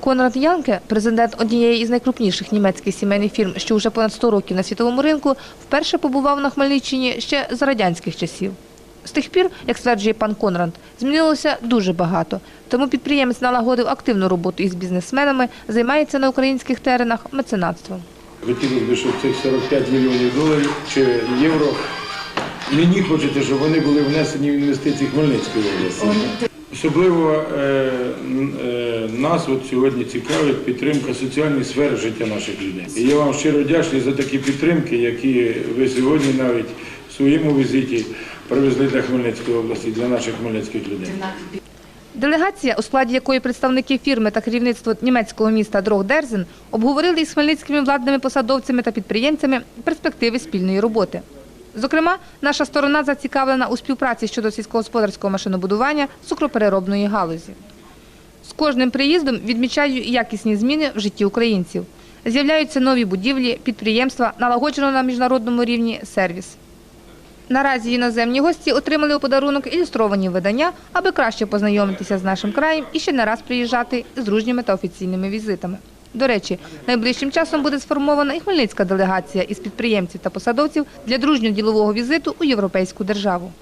Конрад Янке, президент однієї із найкрупніших німецьких сімейних фірм, що вже понад 100 років на світовому ринку, вперше побував на Хмельниччині ще за радянських часів. З тих пір, як стверджує пан Конрад, змінилося дуже багато. Тому підприємець налагодив активну роботу із бізнесменами, займається на українських теренах меценатством. Хотілося б, щоб цих 45 мільйонів доларів чи євро мені хочете, щоб вони були внесені в інвестиції Хмельницької області. Особливо е, н- е, нас от сьогодні цікавить підтримка соціальної сфери життя наших людей. І я вам щиро вдячний за такі підтримки, які ви сьогодні навіть в своєму візиті привезли до Хмельницької області для наших хмельницьких людей. Делегація, у складі якої представники фірми та керівництво німецького міста Дрогдерзен, обговорили із хмельницькими владними посадовцями та підприємцями перспективи спільної роботи. Зокрема, наша сторона зацікавлена у співпраці щодо сільськогосподарського машинобудування цукропереробної галузі. З кожним приїздом відмічаю якісні зміни в житті українців. З'являються нові будівлі, підприємства, налагоджено на міжнародному рівні сервіс. Наразі іноземні гості отримали у подарунок ілюстровані видання, аби краще познайомитися з нашим краєм і ще не раз приїжджати з дружніми та офіційними візитами. До речі, найближчим часом буде сформована і хмельницька делегація із підприємців та посадовців для дружньо-ділового візиту у європейську державу.